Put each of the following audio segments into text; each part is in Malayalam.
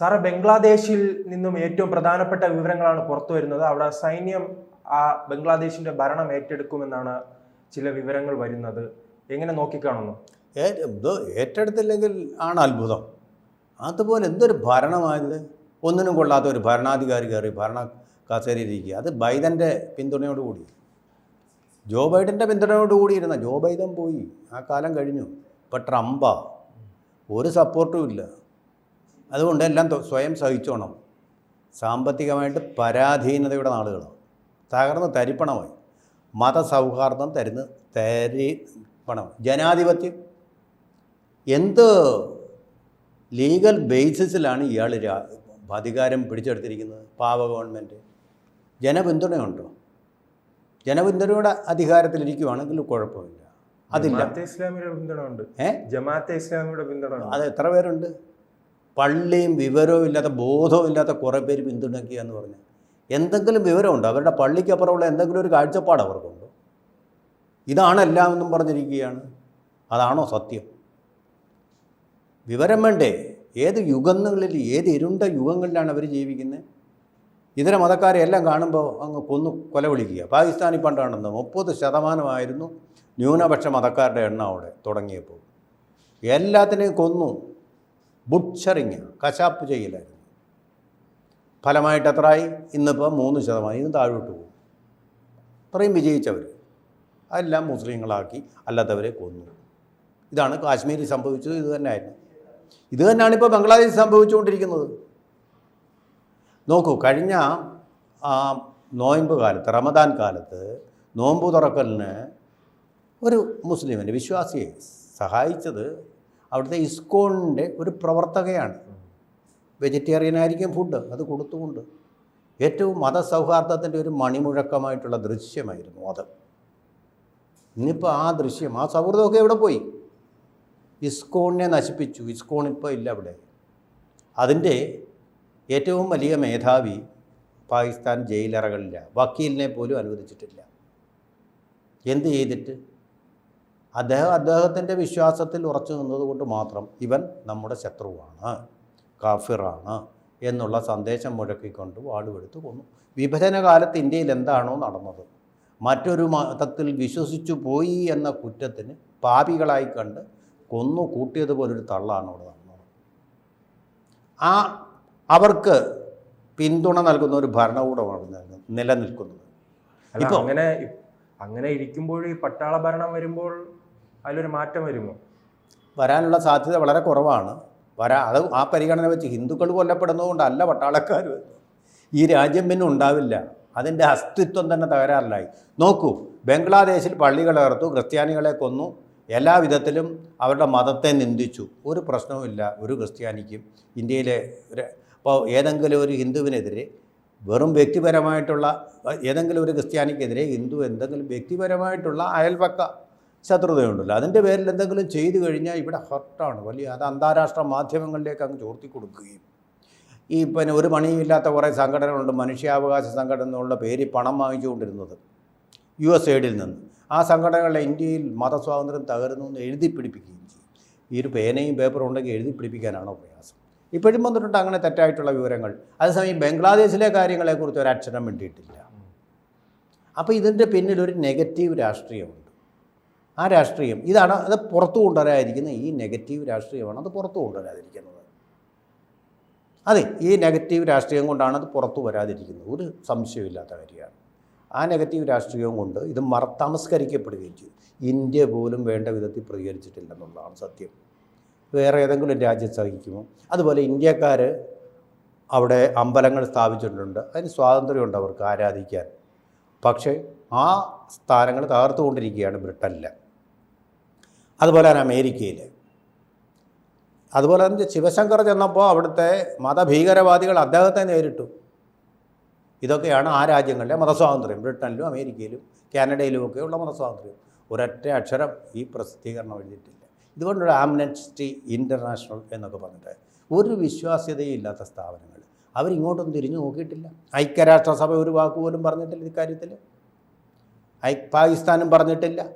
സാറ് ബംഗ്ലാദേശിൽ നിന്നും ഏറ്റവും പ്രധാനപ്പെട്ട വിവരങ്ങളാണ് പുറത്തു വരുന്നത്. അവിടെ സൈന്യം ആ ബംഗ്ലാദേശിന്റെ ഭരണം ഏറ്റെടുക്കുമെന്നാണ് ചില വിവരങ്ങൾ വരുന്നത്. എങ്ങനെ നോക്കിക്കാണുന്നു? ഏറ്റെടുത്തില്ലെങ്കിൽ ആണ് അത്ഭുതം. അതുപോലെ എന്തൊരു ഭരണമായത്? ഒന്നിനും കൊള്ളാത്ത ഒരു ഭരണാധികാരി കയറി ഭരണ കസേരയിലിരിക്കുക അത് ബൈഡന്റെ പിന്തുണയോടുകൂടി ജോ ബൈഡന്റെ പിന്തുണയോടുകൂടി ഇരുന്ന ജോ ബൈദൻ പോയി. ആ കാലം കഴിഞ്ഞു. ഇപ്പം ട്രംപാ. ഒരു സപ്പോർട്ടും ഇല്ല. അതുകൊണ്ട് എല്ലാം സ്വയം സഹിച്ചോണം. സാമ്പത്തികമായിട്ട് പരാധീനതയുടെ നാളുകളാണ്. തകർന്ന് തരിപ്പണമായി. മതസൗഹാർദ്ദം തരുന്ന് പണം ജനാധിപത്യം. എന്ത് ലീഗൽ ബേസിസിലാണ് ഇയാൾ അധികാരം പിടിച്ചെടുത്തിരിക്കുന്നത്? പാവ ഗവൺമെന്റ്. ജനപിന്തുണയുണ്ടോ? ജനപിന്തുണയുടെ അധികാരത്തിലിരിക്കുവാണെങ്കിൽ കുഴപ്പമില്ല. അതില്ല. ഇസ്ലാമിയുടെ പിന്തുണ ഉണ്ട് ഏഹ് ജമാഅത്തെ ഇസ്ലാമിയുടെ പിന്തുണ അത് എത്ര പേരുണ്ട്? പള്ളിയും വിവരവും ഇല്ലാത്ത ബോധവും ഇല്ലാത്ത കുറേ പേര് പിന്തുണയ്ക്കുക എന്ന് പറഞ്ഞാൽ എന്തെങ്കിലും വിവരമുണ്ടോ? അവരുടെ പള്ളിക്കപ്പുറമുള്ള എന്തെങ്കിലും ഒരു കാഴ്ചപ്പാട് അവർക്കുണ്ടോ? ഇതാണ് എല്ലാം എന്നും പറഞ്ഞിരിക്കുകയാണ്. അതാണോ സത്യം? വിവരം വേണ്ടേ? ഏത് യുഗങ്ങളിൽ ഏത് ഇരുണ്ട യുഗങ്ങളിലാണ് അവർ ജീവിക്കുന്നത്? ഇതര മതക്കാരെ എല്ലാം കാണുമ്പോൾ അങ്ങ് കൊന്നു കൊല വിളിക്കുക പാകിസ്ഥാനിൽ പണ്ടാണെന്ന് മുപ്പത് ശതമാനമായിരുന്നു ന്യൂനപക്ഷ മതക്കാരുടെ എണ്ണം അവിടെ തുടങ്ങിയപ്പോൾ. എല്ലാത്തിനെയും കൊന്നു. ബുട്ഷറിങ് കശാപ്പ് ചെയ്യലായിരുന്നു. ഫലമായിട്ട് എത്രയായി ഇന്നിപ്പോൾ മൂന്ന് ശതമാനം. ഇന്ന് താഴോട്ട് പോകും. അത്രയും വിജയിച്ചവർ എല്ലാം മുസ്ലിങ്ങളാക്കി അല്ലാത്തവരെ കൊന്നു. ഇതാണ് കാശ്മീരിൽ സംഭവിച്ചത്. ഇത് തന്നെയായിരുന്നു. ഇത് തന്നെയാണ് ഇപ്പോൾ ബംഗ്ലാദേശിൽ സംഭവിച്ചുകൊണ്ടിരിക്കുന്നത്. നോക്കൂ കഴിഞ്ഞ നോയമ്പ് കാലത്ത് റമദാൻ കാലത്ത് നോമ്പ് തുറക്കലിന് ഒരു മുസ്ലിമിന്റെ വിശ്വാസിയെ സഹായിച്ചത് അവിടുത്തെ ഇസ്കോണിന്റെ ഒരു പ്രവർത്തകയാണ്. വെജിറ്റേറിയൻ ആയിരിക്കും ഫുഡ് അത് കൊടുത്തുകൊണ്ട്. ഏറ്റവും മതസൗഹാർദ്ദത്തിന്റെ ഒരു മണിമുഴക്കമായിട്ടുള്ള ദൃശ്യമായിരുന്നു അത്. ഇന്നിപ്പോൾ ആ ദൃശ്യം ആ സൗഹൃദമൊക്കെ എവിടെ പോയി? ഇസ്കോണിനെ നശിപ്പിച്ചു. ഇസ്കോൺ ഇപ്പോൾ ഇല്ല അവിടെ. അതിന്റെ ഏറ്റവും വലിയ മേധാവി പാകിസ്ഥാൻ ജയിലറകളില്ല. വക്കീലിനെ പോലും അനുവദിച്ചിട്ടില്ല. എന്ത് ചെയ്തിട്ട്? അദ്ദേഹം അദ്ദേഹത്തിന്റെ വിശ്വാസത്തിൽ ഉറച്ചു നിന്നതുകൊണ്ട് മാത്രം ഇവൻ നമ്മുടെ ശത്രുവാണ് കാഫിറാണ് എന്നുള്ള സന്ദേശം മുഴക്കിക്കൊണ്ട് വാളുവെടുത്ത് കൊന്നു. വിഭജന കാലത്ത് ഇന്ത്യയിൽ എന്താണോ നടന്നത്? മറ്റൊരു മതത്തിൽ വിശ്വസിച്ചു പോയി എന്ന കുറ്റത്തിന് പാപികളായി കണ്ട് കൊന്നു കൂട്ടിയതുപോലൊരു തള്ളാണ് അവിടെ നടന്നത്. ആ അവർക്ക് പിന്തുണ നൽകുന്ന ഒരു ഭരണകൂടമാണ് നിലനിൽക്കുന്നത്. ഇപ്പോൾ അങ്ങനെ അങ്ങനെ ഇരിക്കുമ്പോൾ ഈ പട്ടാള ഭരണം വരുമ്പോൾ അതിലൊരു മാറ്റം വരുമോ? വരാനുള്ള സാധ്യത വളരെ കുറവാണ്. വരാ അത് ആ പരിഗണന വെച്ച് ഹിന്ദുക്കൾ കൊല്ലപ്പെടുന്നതുകൊണ്ടല്ല പട്ടാളക്കാർ ഈ രാജ്യം പിന്നെ ഉണ്ടാവില്ല. അതിന്റെ അസ്തിത്വം തന്നെ തകരാറിലായി. നോക്കൂ ബംഗ്ലാദേശിൽ പള്ളികൾ ക്രിസ്ത്യാനികളെ കൊന്നു. എല്ലാവിധത്തിലും അവരുടെ മതത്തെ നിന്ദിച്ചു. ഒരു പ്രശ്നവുമില്ല. ഒരു ക്രിസ്ത്യാനിക്കും ഇന്ത്യയിലെ ഇപ്പോൾ ഏതെങ്കിലും ഒരു ഹിന്ദുവിനെതിരെ വെറും വ്യക്തിപരമായിട്ടുള്ള ഏതെങ്കിലും ഒരു ക്രിസ്ത്യാനിക്കെതിരെ ഹിന്ദു എന്തെങ്കിലും വ്യക്തിപരമായിട്ടുള്ള അയൽപക്ക ശത്രുതയുണ്ടല്ലോ. അതിന്റെ പേരിൽ എന്തെങ്കിലും ചെയ്തു കഴിഞ്ഞാൽ ഇവിടെ ഹർട്ടാണ്. വലിയ അത് അന്താരാഷ്ട്ര മാധ്യമങ്ങളിലേക്ക് അങ്ങ് ചോർത്തി കൊടുക്കുകയും. ഈ പിന്നെ ഒരു പണിയുമില്ലാത്ത കുറേ സംഘടനകളുണ്ട്. മനുഷ്യാവകാശ സംഘടന എന്നുള്ള പേരിൽ പണം വാങ്ങിച്ചുകൊണ്ടിരുന്നത് യു എസ് എയ്ഡിൽ നിന്ന്. ആ സംഘടനകളെ ഇന്ത്യയിൽ മതസ്വാതന്ത്ര്യം തകരുന്നു എന്ന് എഴുതി പിടിപ്പിക്കുകയും ചെയ്യും ഈ ഒരു പേനയും പേപ്പറും ഉണ്ടെങ്കിൽ എഴുതി പിടിപ്പിക്കാനാണോ പ്രയാസം. ഇപ്പോഴും വന്നിട്ടുണ്ട് അങ്ങനെ തെറ്റായിട്ടുള്ള വിവരങ്ങൾ. അതേസമയം ബംഗ്ലാദേശിലെ കാര്യങ്ങളെക്കുറിച്ച് ഒരു അക്ഷരം വേണ്ടിയിട്ടില്ല അപ്പോൾ ഇതിന്റെ പിന്നിൽ ഒരു നെഗറ്റീവ് രാഷ്ട്രീയമുണ്ട്. ആ രാഷ്ട്രീയം ഇതാണ് അത് പുറത്തു കൊണ്ടുവരാതിരിക്കുന്ന ഈ നെഗറ്റീവ് രാഷ്ട്രീയമാണ് അത് പുറത്തു കൊണ്ടുവരാതിരിക്കുന്നത്. അതെ ഈ നെഗറ്റീവ് രാഷ്ട്രീയം കൊണ്ടാണ് അത് പുറത്തു വരാതിരിക്കുന്നത്. ഒരു സംശയമില്ലാത്ത കാര്യമാണ്. ആ നെഗറ്റീവ് രാഷ്ട്രീയവും കൊണ്ട് ഇത് മറ ചെയ്തു. ഇന്ത്യ പോലും വേണ്ട വിധത്തിൽ പ്രതികരിച്ചിട്ടില്ലെന്നുള്ളതാണ് സത്യം. വേറെ ഏതെങ്കിലും രാജ്യം സഹിക്കുമോ അതുപോലെ ഇന്ത്യക്കാർ അവിടെ അമ്പലങ്ങൾ സ്ഥാപിച്ചിട്ടുണ്ട്. അതിന് സ്വാതന്ത്ര്യമുണ്ട് അവർക്ക് ആരാധിക്കാൻ. പക്ഷേ ആ സ്ഥാനങ്ങൾ തകർത്തുകൊണ്ടിരിക്കുകയാണ് ബ്രിട്ടനിൽ അതുപോലെ തന്നെ അമേരിക്കയിൽ അതുപോലെ തന്നെ ശിവശങ്കർ ചെന്നപ്പോൾ അവിടുത്തെ മതഭീകരവാദികൾ അദ്ദേഹത്തെ നേരിട്ടു. ഇതൊക്കെയാണ് ആ രാജ്യങ്ങളിലെ മതസ്വാതന്ത്ര്യം. ബ്രിട്ടനിലും അമേരിക്കയിലും കാനഡയിലുമൊക്കെയുള്ള മതസ്വാതന്ത്ര്യം. ഒരൊറ്റ അക്ഷരം ഈ പ്രസിദ്ധീകരണം എഴുതിയിട്ടില്ല. ഇതുകൊണ്ടൊരു ആംനസ്റ്റി ഇന്റർനാഷണൽ എന്നൊക്കെ പറഞ്ഞിട്ട് ഒരു വിശ്വാസ്യതയും ഇല്ലാത്ത സ്ഥാപനങ്ങൾ. അവരിങ്ങോട്ടൊന്നും തിരിഞ്ഞു നോക്കിയിട്ടില്ല. ഐക്യരാഷ്ട്രസഭ ഒരു വാക്ക് പോലും പറഞ്ഞിട്ടില്ല ഇക്കാര്യത്തിൽ ഐ പാകിസ്ഥാനും പറഞ്ഞിട്ടില്ല.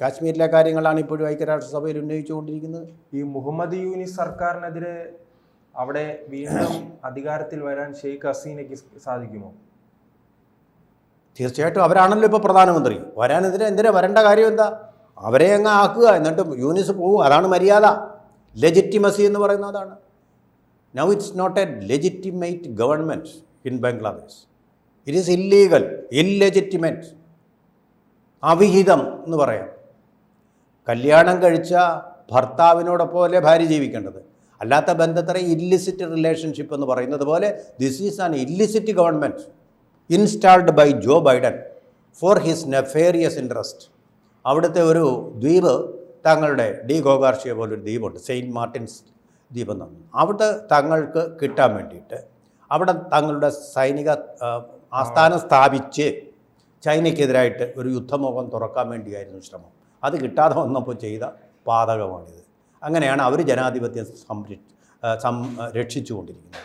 കാശ്മീരിലെ കാര്യങ്ങളാണ് ഇപ്പോഴും ഐക്യരാഷ്ട്രസഭയിൽ ഉന്നയിച്ചുകൊണ്ടിരിക്കുന്നത്. ഈ മുഹമ്മദ് യൂനിസ് സർക്കാരിനെതിരെ അവിടെ വീണ്ടും അധികാരത്തിൽ വരാൻ ഷെയ്ഖ് ഹസീനയ്ക്ക് സാധിക്കുമോ? തീർച്ചയായിട്ടും അവരാണല്ലോ ഇപ്പോൾ പ്രധാനമന്ത്രി. വരാനെതിരെ എന്തിനാ വരേണ്ട കാര്യം എന്താ? അവരെ അങ്ങ് ആക്കുക. എന്നിട്ട് യൂനിസ് പോകും അതാണ് മര്യാദ. ലെജിറ്റിമസി എന്ന് പറയുന്നത് അതാണ്. Now it's not a legitimate government in Bangladesh it is illegal illegitimate അവിഹിതം എന്ന് പറയാം. കല്യാണം കഴിച്ച ഭർത്താവിനോടൊപ്പോലെ ഭാര്യ ജീവിക്കേണ്ടത്? അല്ലാത്ത ബന്ധത്തിലെ ഇല്ലിസിറ്റ് റിലേഷൻഷിപ്പ് എന്ന് പറയുന്നത് പോലെ this is an illicit government installed by Joe Biden for his nefarious interest അവിടുത്തെ ഒരു ദ്വീപ് തങ്ങളുടെ ഡി ഗോകാർഷിയ പോലൊരു ദ്വീപുണ്ട്. സെയിന്റ് മാർട്ടിൻസ് ദ്വീപ് എന്നാണ് അവിടെ തങ്ങൾക്ക് കിട്ടാൻ വേണ്ടിയിട്ട് അവിടെ തങ്ങളുടെ സൈനിക ആസ്ഥാനം സ്ഥാപിച്ച് ചൈനയ്ക്കെതിരായിട്ട് ഒരു യുദ്ധമുഖം തുറക്കാൻ വേണ്ടിയായിരുന്നു ശ്രമം. അത് കിട്ടാതെ വന്നപ്പോൾ ചെയ്ത പാതകമാണിത്. അങ്ങനെയാണ് അവർ ജനാധിപത്യം സംരക്ഷ സം രക്ഷിച്ചുകൊണ്ടിരിക്കുന്നത്.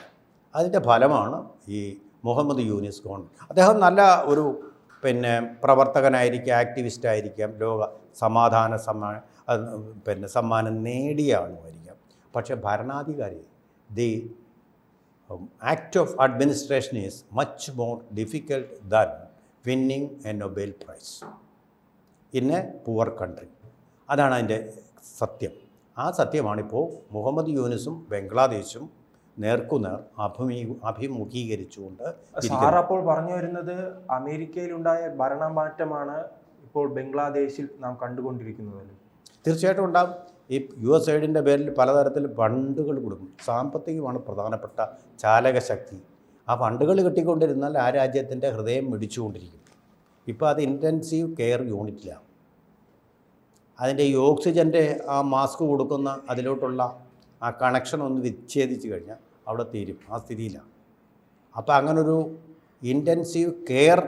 അതിന്റെ ഫലമാണ് ഈ മുഹമ്മദ് യൂനിസ് ഗോൺ. അദ്ദേഹം നല്ല ഒരു പിന്നെ പ്രവർത്തകനായിരിക്കാം ആക്ടിവിസ്റ്റ് ആയിരിക്കാം ലോക സമാധാന സമ്മാന പിന്നെ സമ്മാനം നേടിയ ആളുമായിരിക്കാം. പക്ഷേ ഭരണാധികാരി the act of administration is much more difficult than winning a Nobel prize in a poor country അതാണ് അതിന്റെ സത്യം. ആ സത്യമാണിപ്പോൾ മുഹമ്മദ് യൂനിസും ബംഗ്ലാദേശും നേർക്കുനേർ അഭിമീ അഭിമുഖീകരിച്ചുകൊണ്ട് സാർ അപ്പോൾ പറഞ്ഞു വരുന്നത് അമേരിക്കയിലുണ്ടായ ഭരണമാറ്റമാണ് ഇപ്പോൾ ബംഗ്ലാദേശിൽ നാം കണ്ടുകൊണ്ടിരിക്കുന്നത്. തീർച്ചയായിട്ടും ഉണ്ടാകും ഈ യു എസ് എയ്ഡിന്റെ പേരിൽ പലതരത്തിൽ ഫണ്ടുകൾ കൊടുക്കും. സാമ്പത്തികമാണ് പ്രധാനപ്പെട്ട ചാലകശക്തി. ആ ഫണ്ടുകൾ കിട്ടിക്കൊണ്ടിരുന്നാൽ ആ രാജ്യത്തിന്റെ ഹൃദയം മിടിച്ചുകൊണ്ടിരിക്കും ഇപ്പോൾ അത് ഇന്റൻസീവ് കെയർ യൂണിറ്റിലാണ് അതിന്റെ ഈ ഓക്സിജന്റെ ആ മാസ്ക് കൊടുക്കുന്ന അതിലോട്ടുള്ള ആ കണക്ഷൻ ഒന്ന് വിച്ഛേദിച്ച് കഴിഞ്ഞാൽ അവിടെ തീരും. ആ സ്ഥിതിയിലാണ്. അപ്പോൾ അങ്ങനൊരു ഇന്റൻസീവ് കെയർ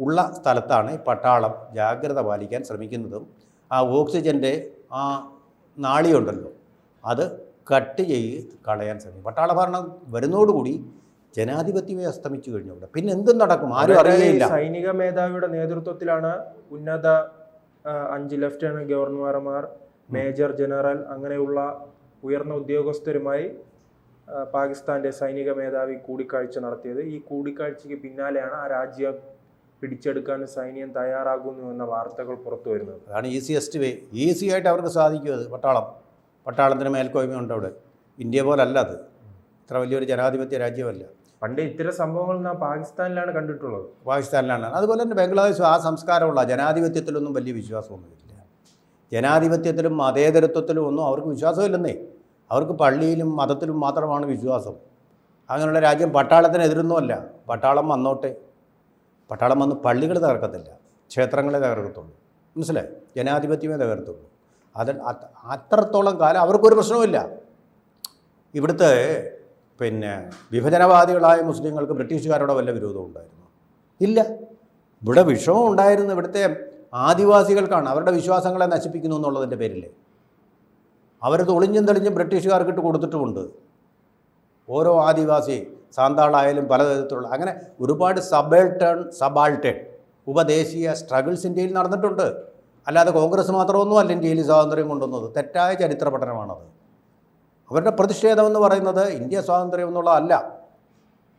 ഉള്ള സ്ഥലത്താണ് ഈ പട്ടാളം ജാഗ്രത പാലിക്കാൻ ശ്രമിക്കുന്നതും ആ ഓക്സിജന്റെ ആ നാളിയുണ്ടല്ലോ അത് കട്ട് ചെയ്ത് കളയാൻ ശ്രമിക്കും. പട്ടാള ഭരണം വരുന്നതോടുകൂടി ജനാധിപത്യമേ അസ്തമിച്ചു കഴിഞ്ഞു അവിടെ. പിന്നെ എന്തും നടക്കും? ആരും അറിയുകയില്ല. സൈനിക മേധാവിയുടെ നേതൃത്വത്തിലാണ് ഉന്നത അഞ്ച് ലഫ്റ്റനന്റ് ഗവർണർമാർ മേജർ ജനറൽ അങ്ങനെയുള്ള ഉയർന്ന ഉദ്യോഗസ്ഥരുമായി പാകിസ്ഥാന്റെ സൈനിക മേധാവി കൂടിക്കാഴ്ച നടത്തിയത്. ഈ കൂടിക്കാഴ്ചയ്ക്ക് പിന്നാലെയാണ് ആ രാജ്യം പിടിച്ചെടുക്കാൻ സൈന്യം തയ്യാറാകുന്നു എന്ന വാർത്തകൾ പുറത്തു വരുന്നത്. അതാണ് ഈസിയസ്റ്റ് വേ ഈസി ആയിട്ട് അവർക്ക് സാധിക്കും അത്. പട്ടാളം. പട്ടാളത്തിന് മേൽക്കോയ്മയുണ്ട് അവിടെ. ഇന്ത്യ പോലല്ല അത്. ഇത്ര വലിയൊരു ജനാധിപത്യ രാജ്യമല്ല. പണ്ട് ഇത്തരം സംഭവങ്ങൾ നാം പാകിസ്ഥാനിലാണ് കണ്ടിട്ടുള്ളത്. പാകിസ്ഥാനിലാണ്. അതുപോലെ തന്നെ ബംഗ്ലാദേശും ആ സംസ്കാരമുള്ള ജനാധിപത്യത്തിലൊന്നും വലിയ വിശ്വാസമൊന്നുമില്ല ജനാധിപത്യത്തിലും മതേതരത്വത്തിലും ഒന്നും അവർക്ക് വിശ്വാസമില്ലെന്നേ. അവർക്ക് പള്ളിയിലും മതത്തിലും മാത്രമാണ് വിശ്വാസം. അങ്ങനെയുള്ള രാജ്യം പട്ടാളത്തിനെതിരൊന്നുമല്ല പട്ടാളം വന്നോട്ടെ. പട്ടാളം വന്ന് പള്ളികൾ തകർക്കത്തില്ല. ക്ഷേത്രങ്ങളെ തകർക്കത്തുള്ളൂ. മനസ്സിലായി? ജനാധിപത്യമേ തകർത്തുള്ളൂ. അത് അത് അത്രത്തോളം കാലം അവർക്കൊരു പ്രശ്നവുമില്ല. ഇവിടുത്തെ പിന്നെ വിഭജനവാദികളായ മുസ്ലിങ്ങൾക്ക് ബ്രിട്ടീഷുകാരോട് വല്ല വിരോധവും ഉണ്ടായിരുന്നു? ഇല്ല. ഇവിടെ വിഷമം ഉണ്ടായിരുന്നു ഇവിടുത്തെ ആദിവാസികൾക്കാണ്. അവരുടെ വിശ്വാസങ്ങളെ നശിപ്പിക്കുന്നു എന്നുള്ളതിന്റെ പേരിൽ അവരത് ഒളിഞ്ഞും തെളിഞ്ഞും ബ്രിട്ടീഷുകാർക്കിട്ട് കൊടുത്തിട്ടുമുണ്ട്. ഓരോ ആദിവാസി സാന്താളായാലും പലതരത്തിലുള്ള അങ്ങനെ ഒരുപാട് സബേൾട്ടേൺ സബാൾട്ടേൺ ഉപദേശീയ സ്ട്രഗിൾസ് ഇന്ത്യയിൽ നടന്നിട്ടുണ്ട്. അല്ലാതെ കോൺഗ്രസ് മാത്രമൊന്നും അല്ല ഇന്ത്യയിൽ സ്വാതന്ത്ര്യം കൊണ്ടുവന്നത്. തെറ്റായ ചരിത്ര പഠനമാണത്. അവരുടെ പ്രതിഷേധമെന്ന് പറയുന്നത് ഇന്ത്യ സ്വാതന്ത്ര്യം എന്നുള്ളതല്ല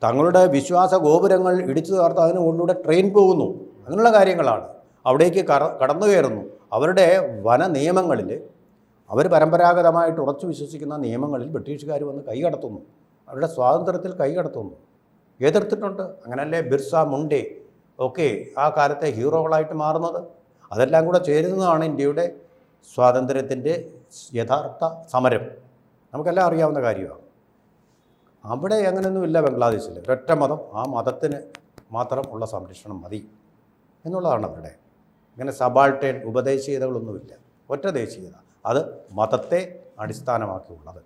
തങ്ങളുടെ വിശ്വാസ ഗോപുരങ്ങൾ ഇടിച്ചു തകർത്ത് അതിന് ഉള്ളിലൂടെ ട്രെയിൻ പോകുന്നു. അങ്ങനെയുള്ള കാര്യങ്ങളാണ്. അവിടേക്ക് കടന്നു കയറുന്നു അവരുടെ വന നിയമങ്ങളിൽ അവർ പരമ്പരാഗതമായിട്ട് ഉറച്ചു വിശ്വസിക്കുന്ന നിയമങ്ങളിൽ ബ്രിട്ടീഷുകാർ വന്ന് കൈകടത്തുന്നു അവരുടെ സ്വാതന്ത്ര്യത്തിൽ കൈകടത്തുന്നു എതിർത്തിട്ടുണ്ട് അങ്ങനല്ലേ ബിർസ മുണ്ടേ ഒക്കെ ആ കാലത്തെ ഹീറോകളായിട്ട് മാറുന്നത്. അതെല്ലാം കൂടെ ചേരുന്നതാണ് ഇന്ത്യയുടെ സ്വാതന്ത്ര്യത്തിന്റെ യഥാർത്ഥ സമരം. നമുക്കെല്ലാം അറിയാവുന്ന കാര്യമാണ്. അവിടെ അങ്ങനെയൊന്നുമില്ല ബംഗ്ലാദേശിൽ. ഒരൊറ്റ മതം ആ മതത്തിന് മാത്രം ഉള്ള സംരക്ഷണം മതി എന്നുള്ളതാണ് അവരുടെ. ഇങ്ങനെ സബാൾട്ടേൺ ഉപദേശീയതകളൊന്നുമില്ല. ഒറ്റ ദേശീയത. അത് മതത്തെ അടിസ്ഥാനമാക്കിയുള്ളത്.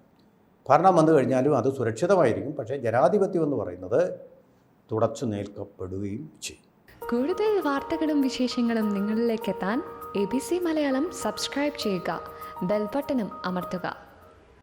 ഭരണം വന്നു കഴിഞ്ഞാലും അത് സുരക്ഷിതമായിരിക്കും. പക്ഷേ ജനാധിപത്യം എന്ന് പറയുന്നത് തുടച്ചു നിൽക്കപ്പെടുകയും ചെയ്യും. കൂടുതൽ വാർത്തകളും വിശേഷങ്ങളും നിങ്ങളിലേക്ക് എത്താൻ A B C Malayalam subscribe ചെയ്യുക. ബെൽബട്ടനും അമർത്തുക.